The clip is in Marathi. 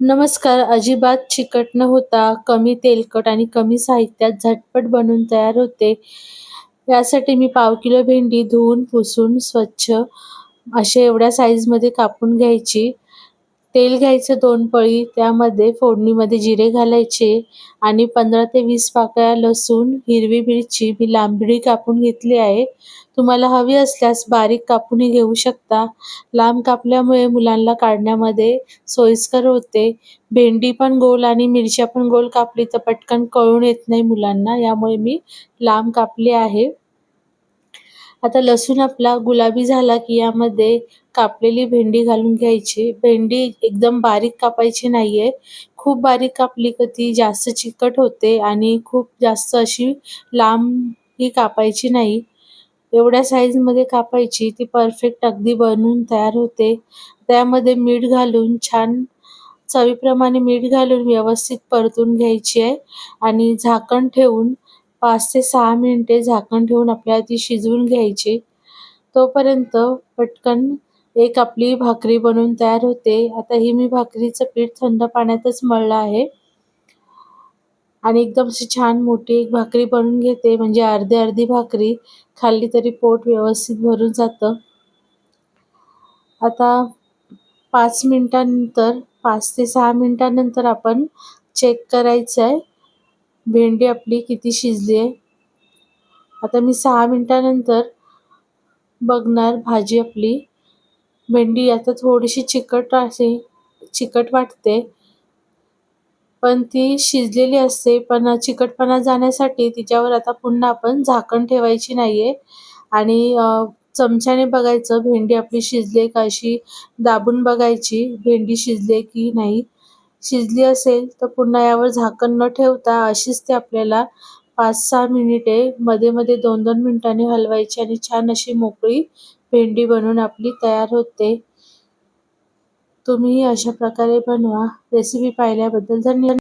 नमस्कार अजिबात चिकट न होता कमी तेलकट आणि कमी साहित्यात झटपट बनवून तयार होते. यासाठी मी पाव किलो भेंडी धुवून पुसून स्वच्छ असे एवढ्या साईजमध्ये कापून घ्यायची. तेल घ्यायचं दोन पळी त्यामध्ये फोडणीमध्ये जिरे घालायचे आणि पंधरा ते वीस पाकळ्या लसूण हिरवी मिरची मी लांबडी कापून घेतली आहे. तुम्हाला हवी असल्यास बारीक कापूनही घेऊ शकता. लांब कापल्यामुळे मुलांना काढण्यामध्ये सोयीस्कर होते. भेंडी पण गोल आणि मिरच्या पण गोल कापली तर पटकन कळून येत नाही मुलांना यामुळे मी लांब कापली आहे. आता लसूण आपला गुलाबी झाला की यामध्ये कापलेली भेंडी घालून घ्यायची. भेंडी एकदम बारीक कापायची नाहीये. खूप बारीक कापली का ती जास्त चिकट होते आणि खूप जास्त अशी लांब ही कापायची नाही. एवढ्या साईजमध्ये कापायची ती परफेक्ट अगदी बनवून तयार होते. त्यामध्ये मीठ घालून छान चवीप्रमाणे मीठ घालून व्यवस्थित परतून घ्यायची आहे. आणि झाकण ठेवून पाच ते सहा मिनिटे झाकण ठेवून आपल्याला ती शिजवून घ्यायची. तोपर्यंत पटकन एक आपली भाकरी बनवून तयार होते. आता ही मी भाकरीचं पीठ थंड पाण्यातच मळलं आहे. आणि एकदम अशी छान मोठी एक भाकरी बनवून घेते. म्हणजे अर्धी अर्धी भाकरी खाल्ली तरी पोट व्यवस्थित भरून जातं. आता पाच मिनिटांनंतर पाच ते सहा मिनिटांनंतर आपण चेक करायचं आहे भेंडी आपली किती शिजली आहे. आता मी सहा मिनटानंतर बघणार भाजी आपली. भेंडी आता थोडीशी चिकट असे चिकट वाटते. पण ती शिजलेली असते. पण चिकटपणा जाण्यासाठी तिच्यावर आता पुन्हा आपण झाकण ठेवायची नाहीये. आणि चमच्याने बघायचं भेंडी आपली शिजली का अशी. दाबून बघायची भेंडी शिजली की नाही. शिजली असेल तर पुन्हा यावर झाकण न ठेवता अशीच ती आपल्याला पाच सहा मिनिटे मध्ये मध्ये दोन दोन मिनिटांनी हलवायची आणि छान अशी मोकळी भेंडी बनवून आपली तयार होते. तुम्ही अशा प्रकारे बनवा. रेसिपी पाहिल्याबद्दल धन्यवाद.